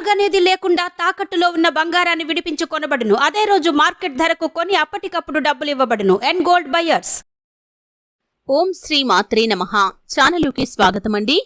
అడుగనేది లేకుండా తాకట్టులో ఉన్న బంగారాన్ని విడిపించి కొనబడును అదే రోజు మార్కెట్ ధరకు కొని అప్పటికప్పుడు డబ్బులు ఇవ్వబడును. And gold buyers Om Sri మాత్రే నమ. ఛానలుకి స్వాగతమండి.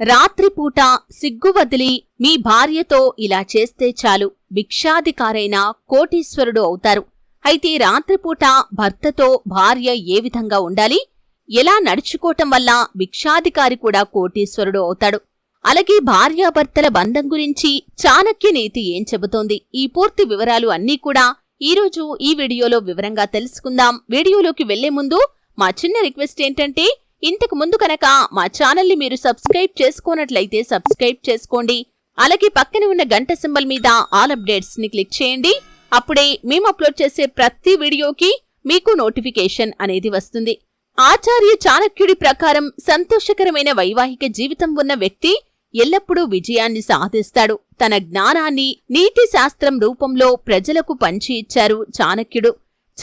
రాత్రిపూట సిగ్గు వదిలి మీ భార్యతో ఇలా చేస్తే చాలు. భిక్షాధికారైన కోటీశ్వరుడు అవుతారు. అయితే రాత్రిపూట భర్తతో భార్య ఏ విధంగా ఉండాలి? ఎలా నడుచుకోవటం వల్ల భిక్షాధికారి కూడా కోటీశ్వరుడు అవుతాడు? అలాగే భార్యాభర్తల బంధం గురించి చాణక్య నీతి ఏం చెబుతోంది? ఈ పూర్తి వివరాలు అన్నీ కూడా ఈరోజు ఈ వీడియోలో వివరంగా తెలుసుకుందాం. వీడియోలోకి వెళ్ళే ముందు మా చిన్న రిక్వెస్ట్ ఏంటంటే ఇంతకు ముందు కనుక మా ఛానల్ని మీరు సబ్స్క్రైబ్ చేసుకోనట్లయితే సబ్స్క్రైబ్ చేసుకోండి. అలాగే పక్కన ఉన్న గంట సింబల్ మీద ఆల్ అప్డేట్స్ని క్లిక్ చేయండి. అప్పుడే మేము అప్లోడ్ చేసే ప్రతి వీడియోకి మీకు నోటిఫికేషన్ అనేది వస్తుంది. ఆచార్య చాణక్యుడి ప్రకారం సంతోషకరమైన వైవాహిక జీవితం ఉన్న వ్యక్తి ఎల్లప్పుడూ విజయాన్ని సాధిస్తాడు. తన జ్ఞానాన్ని నీతి శాస్త్రం రూపంలో ప్రజలకు పంచి ఇచ్చారు చాణక్యుడు.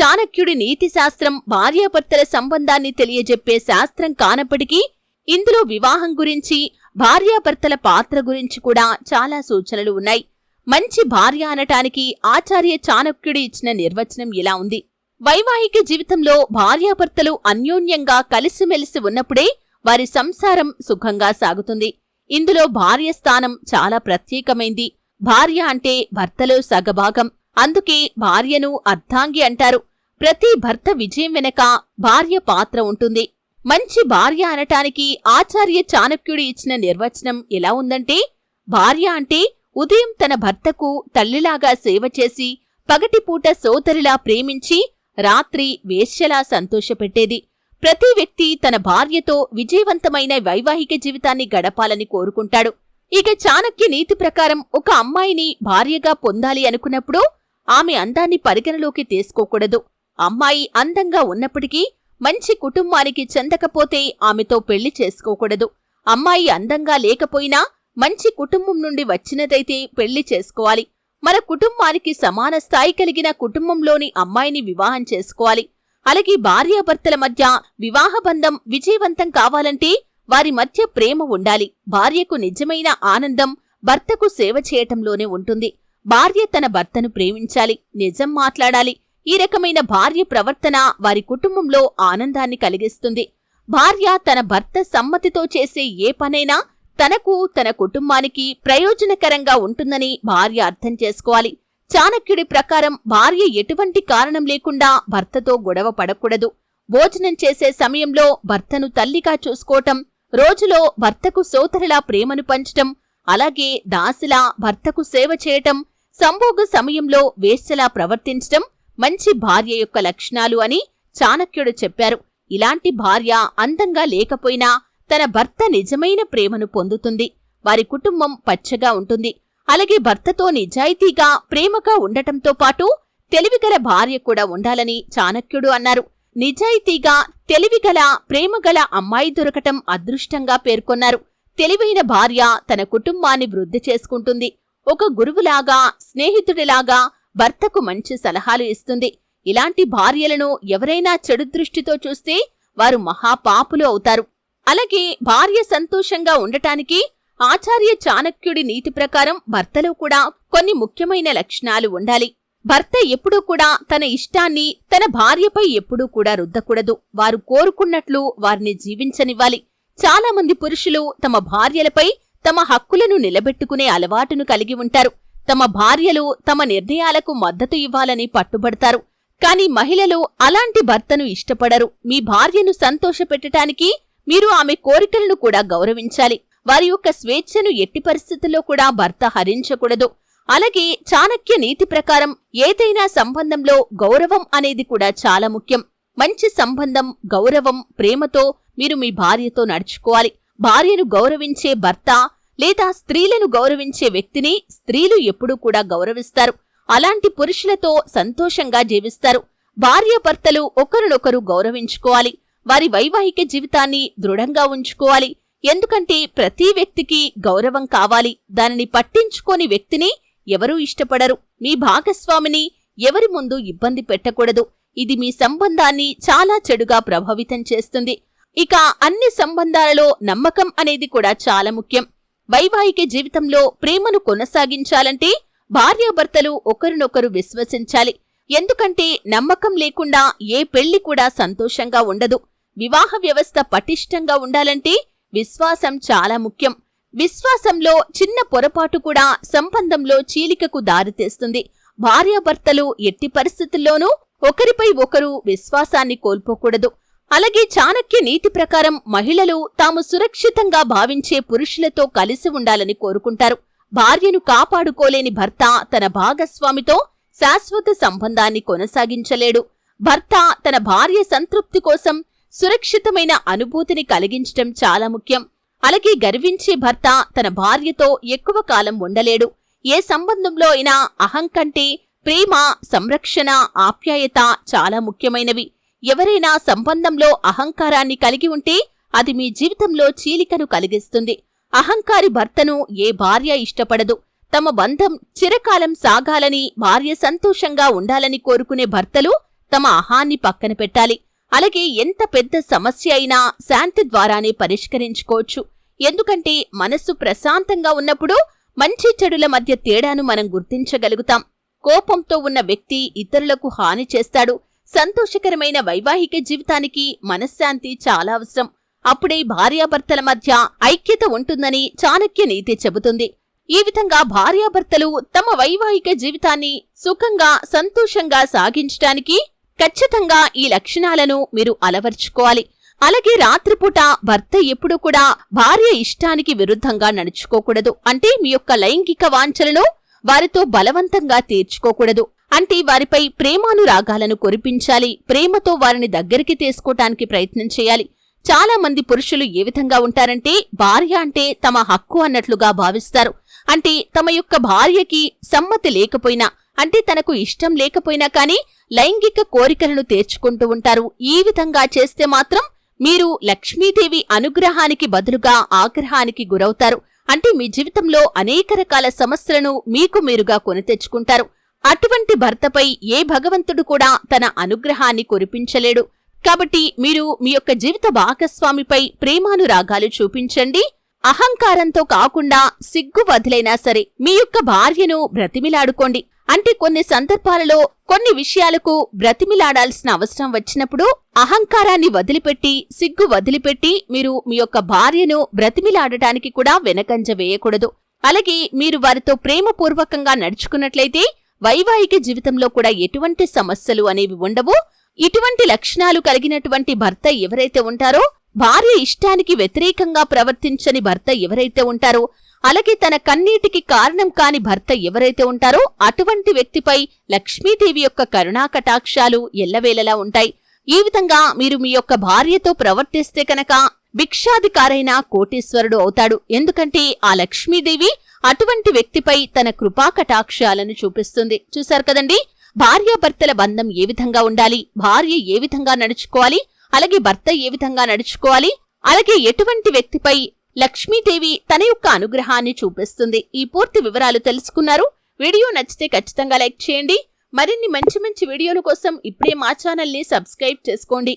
చాణక్యుడి నీతి శాస్త్రం భార్యాభర్తల సంబంధాన్ని తెలియజెప్పే శాస్త్రం కానప్పటికీ ఇందులో వివాహం గురించి భార్యాభర్తల పాత్ర గురించి కూడా చాలా సూచనలు ఉన్నాయి. మంచి భార్య అనటానికి ఆచార్య చాణక్యుడు ఇచ్చిన నిర్వచనం ఇలా ఉంది. వైవాహిక జీవితంలో భార్యాభర్తలు అన్యోన్యంగా కలిసిమెలిసి ఉన్నప్పుడే వారి సంసారం సుఖంగా సాగుతుంది. ఇందులో భార్య స్థానం చాలా ప్రత్యేకమైంది. భార్య అంటే భర్తలో సగభాగం. అందుకే భార్యను అర్ధాంగి అంటారు. ప్రతి భర్త విజయం వెనక భార్య పాత్ర ఉంటుంది. మంచి భార్య అనటానికి ఆచార్య చాణక్యుడు ఇచ్చిన నిర్వచనం ఎలా ఉందంటే భార్య అంటే ఉదయం తన భర్తకు తల్లిలాగా సేవ చేసి పగటిపూట సోదరిలా ప్రేమించి రాత్రి వేశ్యలా సంతోషపెట్టేది. ప్రతి వ్యక్తి తన భార్యతో విజయవంతమైన వైవాహిక జీవితాన్ని గడపాలని కోరుకుంటాడు. ఇక చాణక్య నీతి ప్రకారం ఒక అమ్మాయిని భార్యగా పొందాలి అనుకున్నప్పుడు ఆమె అందాన్ని పరిగణలోకి తీసుకోకూడదు. అమ్మాయి అందంగా ఉన్నప్పటికీ మంచి కుటుంబానికి చెందకపోతే ఆమెతో పెళ్ళి చేసుకోకూడదు. అమ్మాయి అందంగా లేకపోయినా మంచి కుటుంబం నుండి వచ్చినదైతే పెళ్ళి చేసుకోవాలి. మన కుటుంబానికి సమాన స్థాయి కలిగిన కుటుంబంలోని అమ్మాయిని వివాహం చేసుకోవాలి. అలాగే భార్యాభర్తల మధ్య వివాహ బంధం విజయవంతం కావాలంటే వారి మధ్య ప్రేమ ఉండాలి. భార్యకు నిజమైన ఆనందం భర్తకు సేవ చేయటంలోనే ఉంటుంది. భార్య తన భర్తను ప్రేమించాలి నిజం మాట్లాడాలి. ఈ రకమైన భార్య ప్రవర్తన వారి కుటుంబంలో ఆనందాన్ని కలిగిస్తుంది. భార్య తన భర్త సమ్మతితో చేసే ఏ పనైనా తనకు తన కుటుంబానికి ప్రయోజనకరంగా ఉంటుందని భార్య అర్థం చేసుకోవాలి. చాణక్యుడి ప్రకారం భార్య ఎటువంటి కారణం లేకుండా భర్తతో గొడవ పడకూడదు. భోజనం చేసే సమయంలో భర్తను తల్లిగా చూసుకోవటం రోజులో భర్తకు సోదరులా ప్రేమను పంచటం అలాగే దాసిలా భర్తకు సేవ చేయటం సంభోగ సమయంలో వేశ్యలా ప్రవర్తించటం మంచి భార్య యొక్క లక్షణాలు అని చాణక్యుడు చెప్పారు. ఇలాంటి భార్య అందంగా లేకపోయినా తన భర్త నిజమైన ప్రేమను పొందుతుంది. వారి కుటుంబం పచ్చగా ఉంటుంది. అలాగే భర్తతో నిజాయితీగా ప్రేమగా ఉండటంతో పాటు తెలివిగల భార్య కూడా ఉండాలని చాణక్యుడు అన్నారు. నిజాయితీగా తెలివిగల ప్రేమగల అమ్మాయి దొరకటం అదృష్టంగా పేర్కొన్నారు. తెలివైన భార్య తన కుటుంబాన్ని వృద్ధి చేసుకుంటుంది. ఒక గురువులాగా స్నేహితుడిలాగా భర్తకు మంచి సలహాలు ఇస్తుంది. ఇలాంటి భార్యలను ఎవరైనా చెడు దృష్టితో చూస్తే వారు మహాపాపులు అవుతారు. అలాగే భార్య సంతోషంగా ఉండటానికి ఆచార్య చాణక్యుడి నీతి ప్రకారం భర్తలో కూడా కొన్ని ముఖ్యమైన లక్షణాలు ఉండాలి. భర్త ఎప్పుడూ కూడా తన ఇష్టాన్ని తన భార్యపై ఎప్పుడూ కూడా రుద్దకూడదు. వారు కోరుకున్నట్లు వారిని జీవించనివ్వాలి. చాలా మంది పురుషులు తమ భార్యలపై తమ హక్కులను నిలబెట్టుకునే అలవాటును కలిగి ఉంటారు. తమ భార్యలు తమ నిర్ణయాలకు మద్దతు ఇవ్వాలని పట్టుబడతారు. కాని మహిళలు అలాంటి భర్తను ఇష్టపడరు. మీ భార్యను సంతోషపెట్టటానికి మీరు ఆమె కోరికలను కూడా గౌరవించాలి. వారి యొక్క స్వేచ్ఛను ఎట్టి పరిస్థితుల్లో కూడా భర్త హరించకూడదు. అలాగే చాణక్య నీతి ప్రకారం ఏదైనా సంబంధంలో గౌరవం అనేది కూడా చాలా ముఖ్యం. మంచి సంబంధం గౌరవం ప్రేమతో మీరు మీ భార్యతో నడుచుకోవాలి. భార్యను గౌరవించే భర్త లేదా స్త్రీలను గౌరవించే వ్యక్తిని స్త్రీలు ఎప్పుడూ కూడా గౌరవిస్తారు. అలాంటి పురుషులతో సంతోషంగా జీవిస్తారు. భార్యాభర్తలు ఒకరినొకరు గౌరవించుకోవాలి. వారి వైవాహిక జీవితాన్ని దృఢంగా ఉంచుకోవాలి. ఎందుకంటే ప్రతి వ్యక్తికి గౌరవం కావాలి. దానిని పట్టించుకోని వ్యక్తిని ఎవరూ ఇష్టపడరు. మీ భాగస్వామిని ఎవరి ముందు ఇబ్బంది పెట్టకూడదు. ఇది మీ సంబంధాన్ని చాలా చెడుగా ప్రభావితం చేస్తుంది. ఇక అన్ని సంబంధాలలో నమ్మకం అనేది కూడా చాలా ముఖ్యం. వైవాహిక జీవితంలో ప్రేమను కొనసాగించాలంటే భార్యాభర్తలు ఒకరినొకరు విశ్వసించాలి. ఎందుకంటే నమ్మకం లేకుండా ఏ పెళ్ళి కూడా సంతోషంగా ఉండదు. వివాహ వ్యవస్థ పటిష్టంగా ఉండాలంటే విశ్వాసం చాలా ముఖ్యం. విశ్వాసంలో చిన్న పొరపాటు కూడా సంబంధంలో చీలికకు దారితీస్తుంది భార్యాభర్తలు ఎట్టి పరిస్థితుల్లోనూ ఒకరిపై ఒకరు విశ్వాసాన్ని కోల్పోకూడదు. అలాగే చాణక్య నీతి ప్రకారం మహిళలు తాము సురక్షితంగా భావించే పురుషులతో కలిసి ఉండాలని కోరుకుంటారు. భార్యను కాపాడుకోలేని భర్త తన భాగస్వామితో శాశ్వత సంబంధాన్ని కొనసాగించలేడు. భర్త తన భార్య సంతృప్తి కోసం సురక్షితమైన అనుభూతిని కలిగించటం చాలా ముఖ్యం. అలాగే గర్వించే భర్త తన భార్యతో ఎక్కువ కాలం ఉండలేడు. ఏ సంబంధంలో అయినా అహం కంటే ప్రేమ సంరక్షణ ఆప్యాయత చాలా ముఖ్యమైనవి. ఎవరైనా సంబంధంలో అహంకారాన్ని కలిగి ఉంటే అది మీ జీవితంలో చీలికను కలిగిస్తుంది. అహంకారి భర్తను ఏ భార్య ఇష్టపడదు. తమ బంధం చిరకాలం సాగాలని భార్య సంతోషంగా ఉండాలని కోరుకునే భర్తలు తమ అహాన్ని పక్కన పెట్టాలి. అలాగే ఎంత పెద్ద సమస్య అయినా శాంతి ద్వారానే పరిష్కరించుకోవచ్చు. ఎందుకంటే మనస్సు ప్రశాంతంగా ఉన్నప్పుడు మంచి చెడుల మధ్య తేడాను మనం గుర్తించగలుగుతాం. కోపంతో ఉన్న వ్యక్తి ఇతరులకు హాని చేస్తాడు. సంతోషకరమైన వైవాహిక జీవితానికి మనశ్శాంతి చాలా అవసరం. అప్పుడే భార్యాభర్తల మధ్య ఐక్యత ఉంటుందని చాణక్య నీతి చెబుతుంది. ఈ విధంగా భార్యాభర్తలు తమ వైవాహిక జీవితాన్ని సుఖంగా సంతోషంగా సాగించటానికి ఖచ్చితంగా ఈ లక్షణాలను మీరు అలవర్చుకోవాలి. అలాగే రాత్రిపూట భర్త ఎప్పుడూ కూడా భార్య ఇష్టానికి విరుద్ధంగా నడుచుకోకూడదు. అంటే మీ యొక్క లైంగిక వాంఛలను వారితో బలవంతంగా తీర్చుకోకూడదు. అంటే వారిపై ప్రేమానురాగాలను కురిపించాలి. ప్రేమతో వారిని దగ్గరికి తీసుకోటానికి ప్రయత్నం చేయాలి. చాలా మంది పురుషులు ఏ విధంగా ఉంటారంటే భార్య అంటే తమ హక్కు అన్నట్లుగా భావిస్తారు. అంటే తమ యొక్క భార్యకి సమ్మతి లేకపోయినా అంటే తనకు ఇష్టం లేకపోయినా కానీ లైంగిక కోరికలను తీర్చుకుంటూ ఉంటారు. ఈ విధంగా చేస్తే మాత్రం మీరు లక్ష్మీదేవి అనుగ్రహానికి బదులుగా ఆగ్రహానికి గురవుతారు. అంటే మీ జీవితంలో అనేక రకాల సమస్యలను మీకు మీరుగా కొని తెచ్చుకుంటారు. అటువంటి భర్తపై ఏ భగవంతుడు కూడా తన అనుగ్రహాన్ని కురిపించలేడు. కాబట్టి మీరు మీ యొక్క జీవిత భాగస్వామిపై ప్రేమానురాగాలు చూపించండి. అహంకారంతో కాకుండా సిగ్గు వదిలైనా సరే మీ యొక్క భార్యను బ్రతిమిలాడుకోండి. అంటే కొన్ని సందర్భాలలో కొన్ని విషయాలకు బ్రతిమిలాడాల్సిన అవసరం వచ్చినప్పుడు అహంకారాన్ని వదిలిపెట్టి సిగ్గు వదిలిపెట్టి మీరు మీ యొక్క భార్యను బ్రతిమిలాడటానికి కూడా వెనకంజ వేయకూడదు. అలాగే మీరు వారితో ప్రేమపూర్వకంగా నడుచుకున్నట్లయితే వైవాహిక జీవితంలో కూడా ఎటువంటి సమస్యలు అనేవి ఉండవు. ఇటువంటి లక్షణాలు కలిగినటువంటి భర్త ఎవరైతే ఉంటారో భార్య ఇష్టానికి వ్యతిరేకంగా ప్రవర్తించని భర్త ఎవరైతే ఉంటారో అలాగే తన కన్నీటికి కారణం కాని భర్త ఎవరైతే ఉంటారో అటువంటి వ్యక్తిపై లక్ష్మీదేవి యొక్క కరుణా కటాక్షాలు ఎల్లవేళలా ఉంటాయి. ఈ విధంగా మీరు మీ యొక్క భార్యతో ప్రవర్తిస్తే కనుక భిక్షాధికారైన కోటీశ్వరుడు అవుతాడు. ఎందుకంటే ఆ లక్ష్మీదేవి అటువంటి వ్యక్తిపై తన కృపా కటాక్షాలను చూపిస్తుంది. చూశారు కదండి? భార్యాభర్తల బంధం ఏ విధంగా ఉండాలి? భార్య ఏ విధంగా నడుచుకోవాలి? అలాగే భర్త ఏ విధంగా నడుచుకోవాలి? అలాగే ఎటువంటి వ్యక్తిపై లక్ష్మీదేవి తన యొక్క అనుగ్రహాన్ని చూపిస్తుంది? ఈ పూర్తి వివరాలు తెలుసుకున్నారు. వీడియో నచ్చితే ఖచ్చితంగా లైక్ చేయండి. మరిన్ని మంచి మంచి వీడియోల కోసం ఇప్పుడే మా ఛానల్ని సబ్స్క్రైబ్ చేసుకోండి.